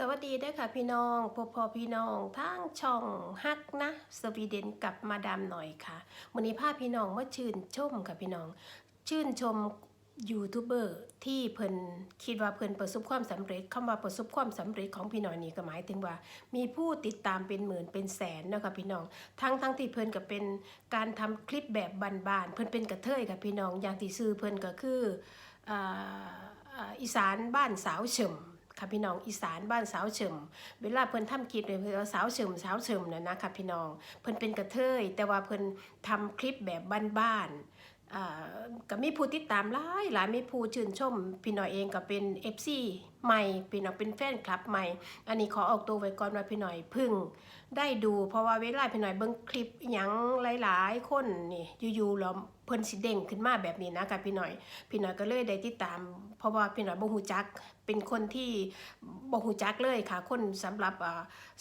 สวัสดีด้วยค่ะพี่น้องพอพอพี่น้องทั้งช่องฮักนะ สวีเดนกับมาดามหน่อยค่ะวันนี้พาพพี่น้องมาชื่นชมค่ะพี่น้อง ชื่นชมยูทูบเบอร์ที่เพิ่นคิดว่าเพิ่นประสบความสำเร็จคำว่าประสบความสำเร็จของพี่น้องนี่ก็หมายถึงว่า มีผู้ติดตามเป็นหมื่นเป็นแสนเนาะค่ะพี่น้อง ทั้งทั้งที่เพิ่นก็เป็นการทำคลิปแบบบานๆเพิ่นเป็นกระเทยค่ะพี่น้องอย่างที่ซื้อเพิ่นก็คือออีสานบ้านสาวเฉิม ค่ะพี่น้องอีสานบ้านสาวเฉิมเวลาเพิ่นทำคลิปเลยเพิ่นว่าสาวเฉิมสาวเฉิมนะนะค่ะพี่น้องเพิ่นเป็นกระเทยแต่ว่าเพิ่นทำคลิปแบบบ้านๆ ก็มีผู้ติดตามหลายหลายมีผู้ชื่นชม พี่หน้อยเองก็เป็น FC ใหม่ พี่น้องเป็นแฟนคลับใหม่ อันนี้ขอออกตัวไว้ก่อนว่าพี่หน้อยพึ่ง ได้ดูเพราะว่าเวลาพี่หน้อยเบิ่งคลิปหยังหลาย ๆ คนนี่อยู่ๆแล้วเพิ่นสิเด้งขึ้นมาแบบนี้นะค่ะพี่หน้อย พี่หน้อยก็เลยได้ติดตาม เพราะว่าพี่หน้อยบ่ฮู้จักเป็นคนที่บ่ฮู้จักเลยค่ะ คนสำหรับ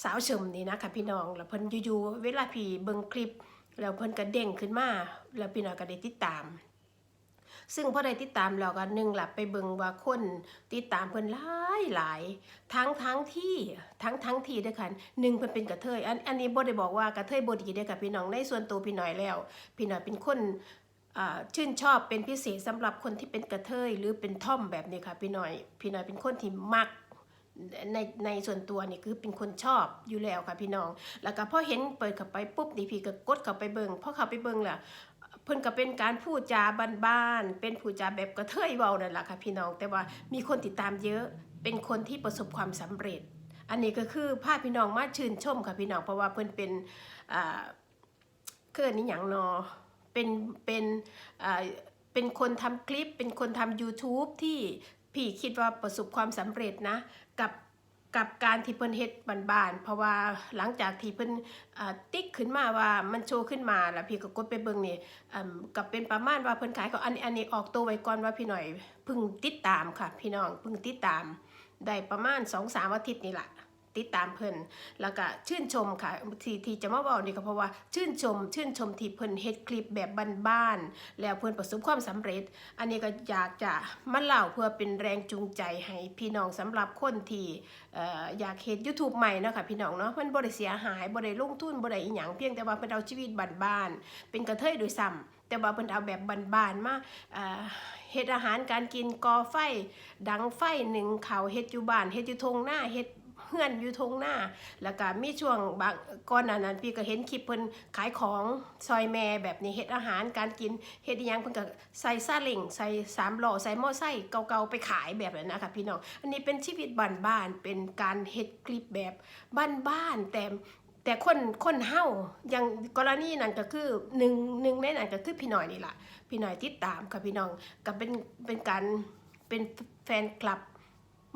สาวเฉิมนี่นะค่ะพี่น้องแล้วเพิ่นอยู่ๆเวลาพี่เบิ่งคลิป แล้วเพิ่นก็เด้งขึ้นมาแล้วพี่น้อยก็ได้ติดตาม ซึ่งพอได้ติดตามแล้วก็หนึ่งหลับไปเบิงว่าคนติดตามเพิ่นหลายหลายทั้งทั้งที่ทั้งทั้งที่ด้วยกันหนึ่งเพิ่นเป็นกระเทยอันอันนี้บ่ได้บอกว่ากระเทยบ่ดีเด้อค่ะพี่น้องในส่วนตัวพี่น้อยแล้ว พี่น้อยเป็นคนอ่าชื่นชอบเป็นพิเศษสำหรับคนที่เป็นกระเทยหรือเป็นท่อมแบบนี้ค่ะพี่น้อย พี่น้อยเป็นคนที่มัก ในในส่วนตัวนี่คือเป็นคนชอบอยู่แล้วค่ะพี่น้อง แล้วก็พอเห็นเปิดเข้าไปปุ๊บนี่พี่ก็กดเข้าไปเบิงพอเข้าไปเบิงแหละเพิ่นก็เป็นการพูดจาบ้านๆเป็นพูดจาแบบกระเทยเว้านั่นแหละค่ะพี่น้อง แต่ว่ามีคนติดตามเยอะเป็นคนที่ประสบความสำเร็จ อันนี้ก็คือภาพพี่น้องมาชื่นชมค่ะพี่น้องเพราะว่าเพิ่นเป็นอ่าเกิดนี่หยังนอเป็นเป็นอ่าเป็นคนทำคลิป เป็นคนทำ YouTube ที่พี่คิดว่าประสบความสำเร็จนะ กับกับการที่เพิ่นเฮ็ดบานๆเพราะว่าหลังจากที่เพิ่นติ๊กขึ้นมาว่ามันโชว์ขึ้นมาแล้วพี่ก็กดไปเบิ่งนี่กับเป็นประมาณว่าเพิ่นขายก็อันนี้อันนี้ออกตัวไว้ก่อนว่าพี่หน่อยเพิ่งติดตามค่ะ พี่น้องเพิ่งติดตามได้ประมาณ 2-3อาทิตย์นี่แหละ ติดตามเพิ่นแล้วก็ชื่นชมค่ะที่ที่จะมาบอกนี่ก็เพราะว่าชื่นชม ชื่นชมที่เพิ่นเฮ็ดคลิปแบบบ้านๆแล้วเพิ่นประสบความสำเร็จ อันนี้ก็อยากจะมาเล่าเพื่อเป็นแรงจูงใจให้พี่น้องสำหรับคนที่อยากเฮ็ด YouTube ใหม่เนาะค่ะพี่น้องเนาะมันบ่ได้เสียหายบ่ได้ลงทุนบ่ได้อีหยังเพียงแต่ว่าเพิ่นเอาชีวิตบ้านๆเป็นกระเทยโดยซ้ำแต่ว่าเพิ่นเอาแบบบ้านๆมาเอ่อเฮ็ดอาหารการกินก่อไฟ ดังไฟหนึ่งเขาเฮ็ดอยู่บ้านเฮ็ดอยู่ทงหน้าเฮ็ด เฮือนอยู่ทงหน้า แล้วก็มีช่วงบางก่อนหน้านั้นพี่ก็เห็นคลิปเพิ่นขายของซอยแม่แบบนี้เฮ็ดอาหารการกินเฮ็ดยังเพิ่นก็ใส่ซาเล้งใส่สามล้อใส่หม้อไซค์เก่าๆไปขายแบบนั้นนะคะพี่น้องอันนี้เป็นชีวิตบ้านๆเป็นการเฮ็ดคลิปแบบบ้านๆแต่แต่คนคนเฮาอย่างกรณีนั้นก็คือหนึ่งหนึ่งในนั้นก็คือพี่หน่อยนี่แหละพี่หน่อยติดตามค่ะพี่น้องก็เป็นเป็นการเป็นแฟนคลับ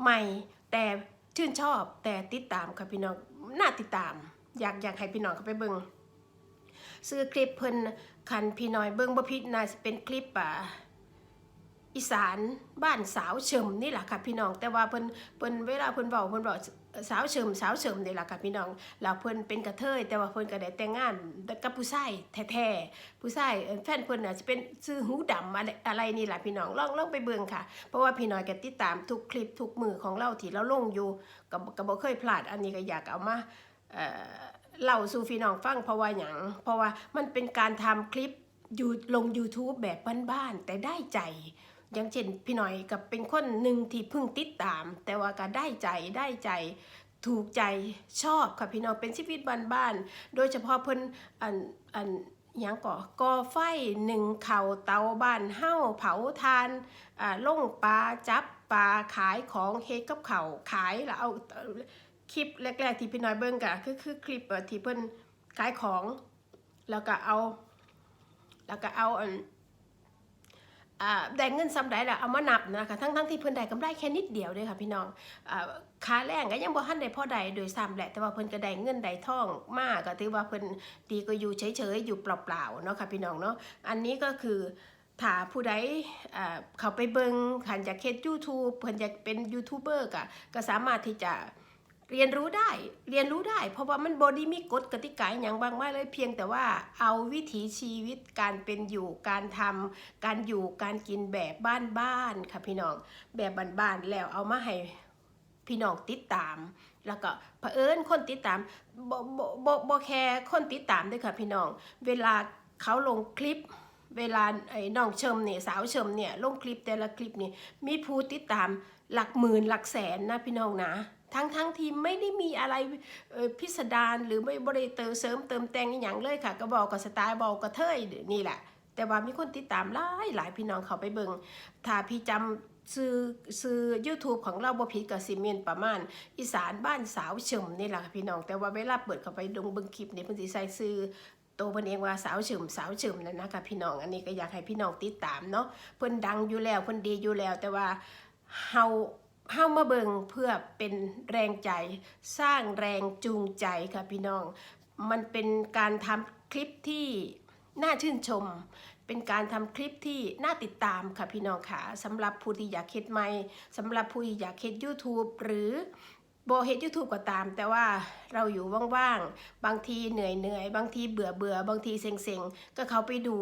ใหม่แต่ ชื่นชอบแต่ติดตามค่ะพี่น้องน่าติดตาม อยากอยากให้พี่น้องเข้าไปเบิ่งซื้อคลิปเพิ่นคันพี่น้อยเบิ่งบ่ผิดน่าจะเป็นคลิปอ่า อีสานบ้านสาวเฉิมนี่แหละค่ะพี่น้อง แต่ว่าเพิ่นเพิ่นเวลาเพิ่นเว้าเพิ่นบอกสาวเฉิมสาวเฉิมนี่แหละค่ะพี่น้องแล้วเพิ่นเป็นกระเทยแต่ว่าเพิ่นก็ได้แต่งงานกับผู้ชายแท้ๆผู้ชายแฟนเพิ่นน่ะสิเป็นชื่อหูดำอะไรอะไรนี่แหละพี่น้องลองลองไปเบิ่งค่ะ เพราะว่าพี่น้อยก็ติดตามทุกคลิปทุกมือของเราที่เราลงอยู่ก็ก็บ่เคยพลาดอันนี้ก็อยากเอามาเอ่อเล่าสู่พี่น้องฟังเพราะว่าหยังเพราะว่ามันเป็นการทำคลิปอยู่ลง YouTube แบบบ้านๆแต่ได้ใจ อย่างเช่นพี่หน่อยกับเป็นคนหนึ่งที่เพิ่งติดตาม แต่ว่าก็ได้ใจได้ใจถูกใจชอบค่ะพี่น้องเป็นชีวิตบ้านๆโดยเฉพาะเพิ่นอันอันยังก่อก่อไฟหนึ่งเข่าเตาบ้านเฮ้าเผาทานอ่าล่งปลาจับปลาขายของเฮดกับเขาขายแล้วเอาคลิปแรกๆที่พี่น้อยเบิ่งกะคือคือคลิปเอ่อที่เพิ่นขายของ แล้วก็เอา แล้วก็เอาอันอ่า ได้เงินซ้ำใดล่ะเอามานับนะคะทั้งทั้งที่เพิ่นได้กำไรแค่นิดเดียวเด้อค่ะพี่น้องอ่าค่าแรงก็ยังบ่ทันได้พอใดโดยซ้ำแหละแต่ว่าเพิ่นก็ได้เงินได้ท่องมากก็ถือว่าเพิ่นดีก็อยู่เฉยๆอยู่เปล่าๆเนาะค่ะพี่น้องเนาะอันนี้ก็คือถ้าผู้ใดเขาไปเบิงขันจากเฮ็ด YouTube เพิ่นอยากเป็นยูทูบเบอร์ก็ก็สามารถที่จะ เรียนรู้ได้เรียนรู้ได้ เพราะว่ามันบอดี้มีกฎกติกาอย่างบางมากเลยเพียงแต่ว่าเอาวิถีชีวิตการเป็นอยู่การทำการอยู่การกินแบบบ้านๆค่ะพี่น้องแบบบ้านๆแล้วเอามาให้พี่น้องติดตาม แล้วก็เผอิญคนติดตามบบบบแค่คนติดตามด้วยค่ะพี่น้อง เวลาเขาลงคลิปเวลาไอ้น้องเชิมเนี่ยสาวเชิมเนี่ยลงคลิปแต่ละคลิปนี่มีผู้ติดตามหลักหมื่นหลักแสนนะพี่น้องนะ ทั้งทั้งที่ไม่ได้มีอะไรพิสดารหรือไม่บริเตอร์เสริมเติมแต่งอย่างเลยค่ะก็บอกกับสไตล์บอกกับเทยนี่แหละ แต่ว่ามีคนติดตามหลายหลายพี่น้องเขาไปเบิงถ้าพี่จำซื้อซื้อ YouTube ของเราบ่ผิดกับซีเมนประมาณ อีสานบ้านสาวเฉิมนี่แหละค่ะพี่น้อง แต่ว่าเวลาเปิดเข้าไปดงเบิงคลิปนี่เพิ่นสิใส่ซื้อโตวเพิ่นเองว่าสาวเฉิมสาวเฉิมนั่นนะคะพี่น้องอันนี้ก็อยากให้พี่น้องติดตามเนาะเพิ่นดังอยู่แล้วเพิ่นดีอยู่แล้วแต่ว่าเฮา เฮามาเบิงเพื่อเป็นแรงใจ สร้างแรงจูงใจค่ะพี่น้อง มันเป็นการทำคลิปที่น่าชื่นชม เป็นการทำคลิปที่น่าติดตามค่ะพี่น้องค่ะสำหรับผู้ที่อยากเฮ็ดใหม่สำหรับผู้ที่อยากเฮ็ด YouTube หรือโบเฮ็ด YouTube ก็ตาม แต่ว่าเราอยู่ว่างๆ บางทีเหนื่อยเหนื่อยๆบางทีเบื่อเบื่อบางทีเซ็งเซ็งๆ ก็เขาไปดู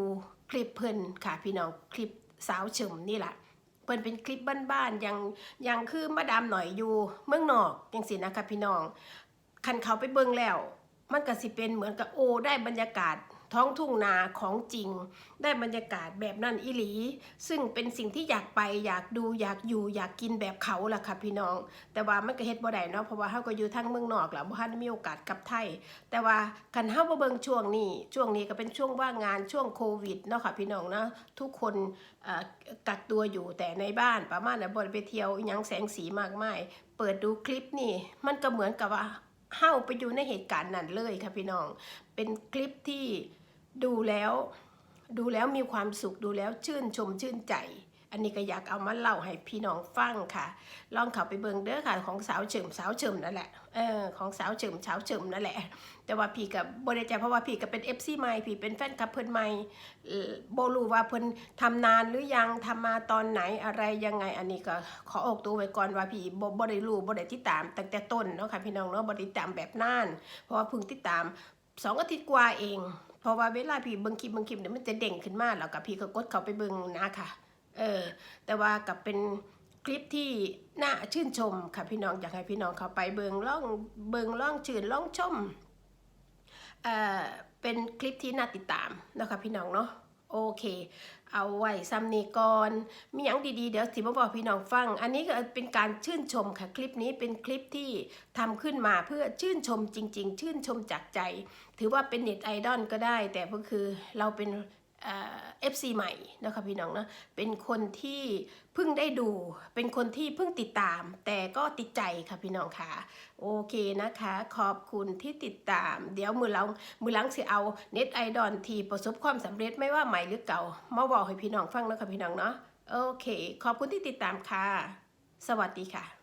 คลิปเพิ่นค่ะพี่น้องคลิปสาวเฉิมนี่แหละ เพิ่นเป็นคลิปบ้านๆยังยังคือมาดามหน่อยอยู่เมืองนอกอยังสินะคะพี่น้องคันเขาไปเบิ่งแล้ว มันก็สิเป็นเหมือนกับโอ้ได้บรรยากาศ ท้องทุ่งนาของจริง ได้บรรยากาศแบบนั้นอีหลี ซึ่งเป็นสิ่งที่อยากไปอยากดูอยากอยู่อยากกินแบบเขาล่ะค่ะพี่น้อง แต่ว่ามันก็เฮ็ดบ่ได้เนาะเพราะว่าเฮาก็อยู่ทางเมืองนอกแล้วบ่ทันมีโอกาสกลับไทย แต่ว่าคันเฮาบ่เบิ่งช่วงนี้ช่วงนี้ก็เป็นช่วงว่างงานช่วงโควิดเนาะค่ะพี่น้องเนาะทุกคนกักตัวอยู่แต่ในบ้านประมาณน่ะบ่ได้ไปเที่ยวยังแสงสีมากมาย เปิดดูคลิปนี่ มันก็เหมือนกับว่า เฮาไปอยู่ในเหตุการณ์นั้นเลยค่ะพี่น้อง เป็นคลิปที่ดูแล้ว ดูแล้วมีความสุขดูแล้วชื่นชมชื่นใจ อันนี้ก็อยากเอามาเล่าให้พี่น้องฟังค่ะ ลองเข้าไปเบิ่งเด้อค่ะ ของสาวเฉิมสาวเฉิมนั่นแหละเออของสาวเฉิมสาวเฉิมนั่นแหละ แต่ว่าพี่กับบริใจเพราะว่าพี่ก็เป็น FC ใหม่พี่เป็นแฟนคลับเพิ่นใหม่เอ่อบ่รู้ว่าเพิ่นทำนานหรือยังทำมาตอนไหนอะไรยังไงอันนี้ก็ขอออกตัวไว้ก่อนว่าพี่บ่บ่ได้รู้บ่ได้ติดตามตั้งแต่ต้นเนาะค่ะพี่น้องเนาะบ่ได้ติดตามแบบนาน เพราะว่าพิ่งติดตามสองอาทิตย์กว่าเอง เพราะว่าเวลาพี่เบิ่งคลิปเบิ่งคลิปเนี่ยมันจะเด้งขึ้นมาแล้วกับพี่ก็กดเข้าไปเบิ่งนะค่ะ เออแต่ว่ากับเป็นคลิปที่น่าชื่นชมค่ะพี่น้องอยากให้พี่น้องเข้าไปเบิงล่องเบิงล่องชื่นล่องชมเอ่อเป็นคลิปที่น่าติดตามนะคะพี่น้องเนาะโอเค เอาไว้ซ้ำนี้ก่อนมีอย่างดีๆ เดี๋ยวสิมาบอกพี่น้องฟัง อันนี้ก็เป็นการชื่นชมค่ะ คลิปนี้เป็นคลิปที่ทำขึ้นมาเพื่อชื่นชมจริง ๆ ชื่นชมจากใจ ถือว่าเป็นเน็ตไอดอลก็ได้ แต่ก็คือเราเป็น เอฟซีใหม่นะคะพี่น้องนะเป็นคนที่เพิ่งได้ดู เป็นคนที่เพิ่งติดตาม แต่ก็ติดใจค่ะพี่น้องค่ะ โอเคนะคะ ขอบคุณที่ติดตาม เดี๋ยวมือหลังมือหลังสิเอาเน็ตไอดอลทีประสบความสำเร็จไม่ว่าใหม่หรือเก่า มาบอกให้พี่น้องฟังนะคะพี่น้องเนาะโอเค ขอบคุณที่ติดตามค่ะ สวัสดีค่ะ